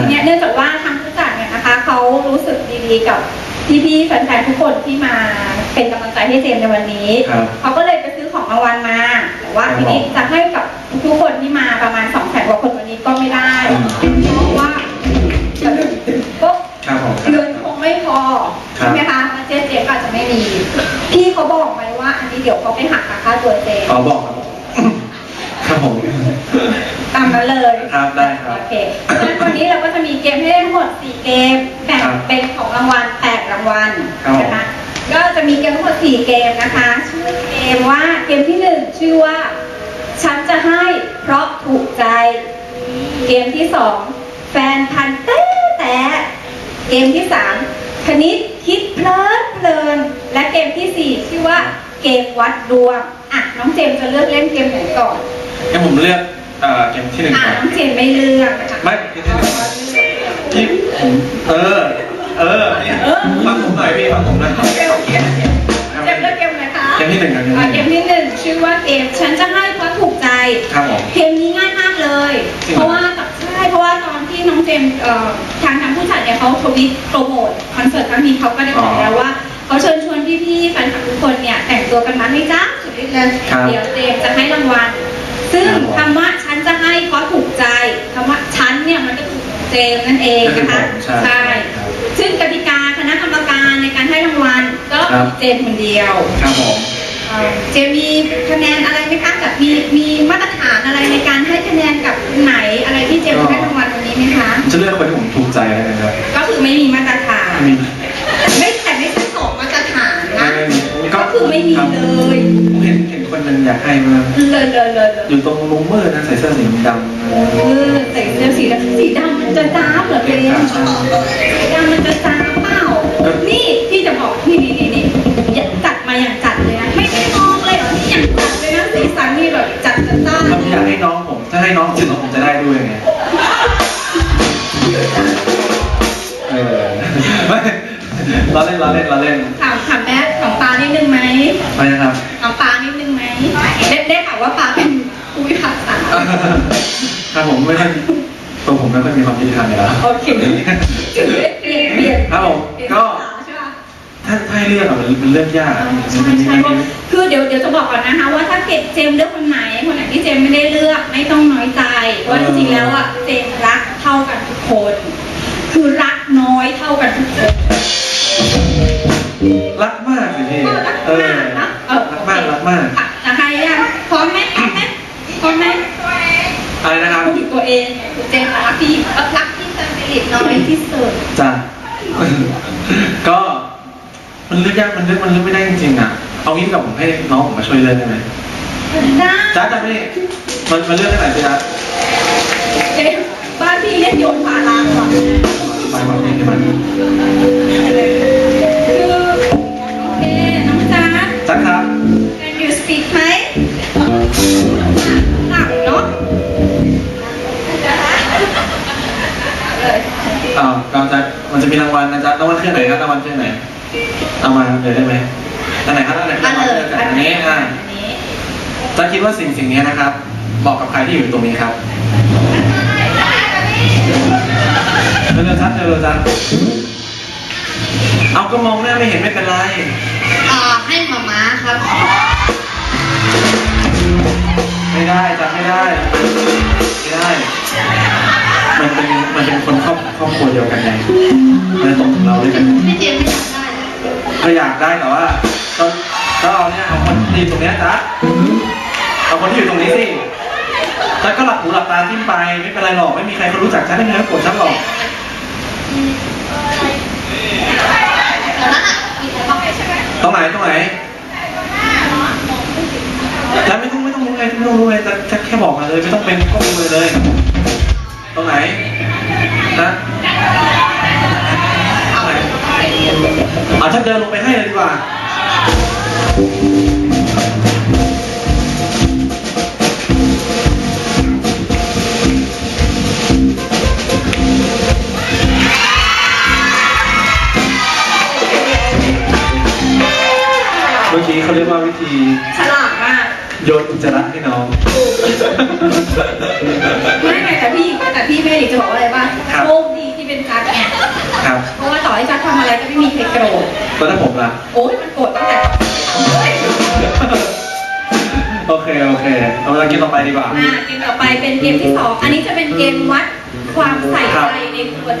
ทีเนี้ยเนื่องจากว่าทางผู้จัดเนี่ยนะคะเขารู้สึกดีๆกับพี่ๆแฟนๆทุกคนที่มาเป็นกำลังใจให้เจมส์ในวันนี้ ครับเขาก็เลยไปซื้อของรางวัลมาแต่ว่าครับทีนี้จะให้กับทุกคนที่มาประมาณ2องแสนกว่าคนวันนี้ก็ไม่ได้อืม เพราะว่าปุ๊บครับผม เงินคงไม่พอครับใช่ไหมคะแล้วเจ๊เจ๊ก็อาจจะไม่มีพี่เขาบอกไหมว่า อันนี้เดี๋ยวเขาไปหักกับค่าตัวเจ๊ขอบอกครับครับ ผมตามนั้นเลยครับได้ครับ โอเคงั้นวันนี้เราก็จะมีเกมให้เล่นทั้งหมด 4 เกมแบ่งครับเป็นของรางวัล 8 รางวัลครับนะคะ ก็จะมีเกมทั้งหมด 4 เกมนะคะ ชื่อเกมว่าเกมที่ 1 ชื่อว่า ฉันจะให้เพราะถูกใจ เกมที่ 2 แฟนพันธุ์แต้แต่ เกมที่ 3 คณิตคิดเพลินเพลิน และเกมทีสี่4 ชื่อว่าเกมวัดดวง อะ น้องเจมส์จะเลือกเล่นเกมไหนก่อน งั้นผมเลือกเอ่อเกมที่หนึ่งอะก่อนน้องเจมส์ไม่เลือกนะคะไม่เกมที่หนึ่งพี่ผมเออ เออเนี่ยฟังผมหน่อยพี่ฟังผมหน่อยโอเคโอเคโอเคเจมส์เลือกเกมไหนคะเกมที่หนึ่งครับอะเกมที่หนึ่งชื่อว่าเกมฉันจะให้เพราะถูกใจ ครับผม เกมนี้ง่ายมากเลย จริงเหรอ เพราะว่าใช่เพราะว่าตอนที่น้องเจมส์เอ่อทางทางผู้จัดเนี่ยเขาทวิตโปรโมทคอนเสิร์ตครั้งนี้เขาก็ได้บอกแล้วว่าเขาเชิญชวนพี่ๆแฟนคลับทุกคนเนี่ยแต่งตัวกันมาให้จ้าสุดฤทธิ์เลยครับ เดี๋ยวเจมส์จะให้รางวัล ซึ่งครับผมคำว่าฉันจะให้เพราะถูกใจคำว่าฉันเนี่ยมันก็คือเจมส์นั่นเองนะคะก็คือผมใช่ครับซึ่งกติกาคณะกรรมการในการให้รางวัลก็ครับเจมส์คนเดียวครับผมเอ่อเจมส์มีคะแนนอะไรไหมคะแบบมีมีมาตรฐานอะไรในการให้คะแนนกับไหนอะไรที่เจมส์ให้รางวัลวันนี้ไหมคะจะเลือกคนที่ผมถูกใจแล้วกันครับก็คือไม่มีมาตรฐานมีไม่แต่ไม่ใช่สองมาตรฐานนะไม่มีก็คือไม่มีรับเลยผมเห็น เห็นคนหนึงอยากให้มากเลยเลยเลยเลยอยู่ตรงมุมมืดนะใส่เสื้อสีดำเออใส่เสื้อสีดำสีดำมันจะจ้าบเหรอเจมส์สีดำมันจะจ้าบเปล่า นี่พี่จะบอกนี่นี่นี่นี่อย่าจัดมาอย่างจัดเลยนะไม่ได้มองเลยเหรอนี่อย่างจัดเลยนะสีสันนี่แบบจัดจัดจ้านถ้าผมอยากให้น้องผมถ้าให้น้องถึงผมจะได้ด้วยไงเออไม่เราเล่นเราเล่นเราเล่นถามถามแม่ของปลา นิดนึงไหมไปนะครับถามปลานิดนึงไหมได้ได้ข่าวว่าปลาเป็นผู้พิพากษาครับผมไม่ค่อยตัวผมไม่ค่อยมีความยุติธรรมอยู่แล้วโอเคถึงได้เปลี่ยนเปลี่ยนครับผมเปลี่ยนก็ภาษาใช่ปะถ้าถ้าให้เลือกอะมันมันเลือกยากอะใช่ใช่เพราะคือเดี๋ยวเดี๋ยวจะบอกก่อนนะคะว่าถ้าเกิดเจมส์เลือกคนไหนคนไหนที่เจมส์ไม่ได้เลือกไม่ต้องน้อยใจว่าจริงๆแล้วอะเจมส์รักเท่ากันทุกคน คือรักน้อยเท่ากันทุกคน รักมากสิพี่เออรักเออมากนะเออรักมากรักมากอะนะคะยังพร้อมไหมพร้อมไหมพร้อมไหมอะไรนะครับพูดถึงตัวเองคุณเจมส์รักพี่เอ่อรักพี่ซันสิริน้อยที่สุดจ้ะก็มันเลือกยากมันเลือกมันเลือกไม่ได้จริงๆอะเอางี้ดีกว่าผมให้น้องผมมาช่วยเลือกได้ไหมได้จ้าจ้าพี่มันมันเลือกได้ไหนสิจ๊ะเจมส์บ้านพี่เรียกโยนพาราก่อนไปมาพี่ที่มัน อ้าวเราจะมันจะมีรางวัลนะจ๊ะรางวัลคือไหนครับรางวัลคือไหนเอามาเลยได้ไหมอันไหนครับอันไหนครับอันเลยอันนี้อะอันนี้จ๊ะคิดว่าสิ่งสิ่งนี้นะครับเหมาะกับใครที่อยู่ตรงนี้ครับเร็วๆจ้าเร็วๆจ้าเอาก็มองหน้าไม่เห็นไม่เป็นไรอ่าให้มาม้าครับ ไม่ได้จำไม่ได้ วเดียวกันไงมันตกถึงเราด้วยกันพี่เจมส์ไม่อยากได้เหรอก็อยากได้แต่ว่าก็ก็เอาเนี่ยเอาคนที่อยู่ตรงเนี้ยจ้ะเอาคนที่อยู่ตรงนี้สิแล้วก็หลับหูหลับตาทิ้มไปไม่เป็นไรหรอกไม่มีใครเขารู้จักฉันได้ไงเขาโกรธฉันหรอกแต่นั้นอะมีแต่บอกใช่ไหมตรงไหนตรงไหนแล้วไม่ต้องไม่ต้องรู้ไงไม่ต้องรู้ไงแต่แค่แค่บอกมาเลย ไม่ต้องเป็นข้อมูลเลย ตรงไหนนะตรงไหนเอาฉันเดินลงไปให้เลยดีกว่าเมื่อกี้เขาเรียกว่าวิธี ฉลาดมาก โยนอุจจาระให้น้อง ไม่ไม่แต่พี่แต่พี่แม่ดิจะบอกว่าอะไรป่ะ ครับ โชค ตอนนั้นผม ล่ะ โอ้ยมันโกรธตั้งแต่เฮ้ยโอเค โอเค เรามาเกมต่อไปดีกว่าอ่าเกมต่อไปเป็นเกมที่สองอันนี้จะเป็นเกมวัดความใส่ใจในตัวเต้